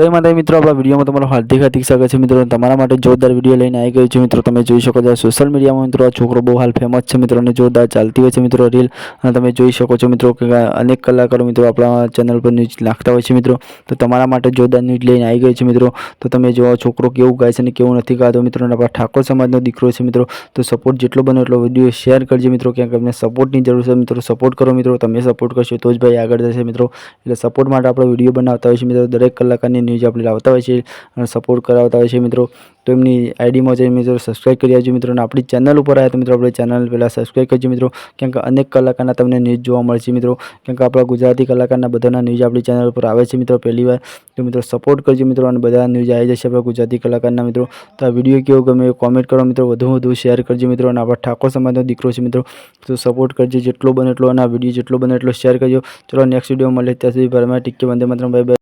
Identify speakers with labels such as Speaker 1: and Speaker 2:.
Speaker 1: જય માતા મિત્રો, આપણા વિડીયોમાં તમારું હાર્દિક હાર્દિક સ્વાગત છે મિત્રો. તમારા માટે જોરદાર વીડિયો લઈને આવી ગયો છે મિત્રો. તમે જોઈ શકો છો સોશિયલ મીડિયામાં મિત્રો, આ છોકરો બહુ હાલ ફેમસ છે મિત્રો અને જોરદાર ચાલતી હોય છે મિત્રો રીલ અને તમે જોઈ શકો છો મિત્રો કે અનેક કલાકારો મિત્રો આપણા ચેનલ પર ન્યૂઝ નાખતા હોય છે મિત્રો. તો તમારા માટે જોરદાર ન્યૂઝ લઈને આવી ગયો છે મિત્રો. તો તમે જો છોકરો કેવું ગાય છે અને કેવું નથી ગાતો મિત્રો. આપણા ઠાકોર સમાજનો દીકરો છે મિત્રો. તો સપોર્ટ જેટલો બને એટલો વીડિયો શેર કરજો મિત્રો. ક્યાંક અમને સપોર્ટની જરૂર છે મિત્રો. સપોર્ટ કરો મિત્રો. તમે સપોર્ટ કરશો તો જ ભાઈ આગળ જશે મિત્રો. એટલે સપોર્ટ માટે આપણે વીડિયો બનાવતા હોય છે મિત્રો. દરેક કલાકારની ન્યૂઝ આપણે લાવતા હોય છે સપોર્ટ કરાવતા હોય છે મિત્રો, તો એમની આઈડીમાં જઈને મિત્રો સબસ્ક્રાઈબ કરી આવજો મિત્રો, અને આપણી ચેનલ ઉપર આવ્યા તો મિત્રો આપણે ચેનલ પહેલાં સબસ્ક્રાઈબ કરજો મિત્રો, કેમ કે અનેક કલાકારના તમને ન્યૂઝ જોવા મળશે મિત્રો, કેમ કે આપણા ગુજરાતી કલાકારના બધાના ન્યૂઝ આપણી ચેનલ ઉપર આવે છે મિત્રો પહેલી વાર, તો મિત્રો સપોર્ટ કરજો મિત્રો, અને બધા ન્યૂઝ આવી જશે આપણા ગુજરાતી કલાકારના મિત્રો, તો આ વીડિયો કેવો ગમે કોમેન્ટ કરો મિત્રો, વધુ વધુ શેર કરજો મિત્રો, અને આપણા ઠાકોર સમાજનો દીકરો છે મિત્રો, તો સપોર્ટ કરજો, જેટલો બને એટલો, અને આ વીડિયો જેટલો બને એટલો શેર કરજો, ચલો નેક્સ્ટ વીડિયો મળે ત્યાં સુધી ભરમાં ટીકે વંદે માત્ર બાય બાય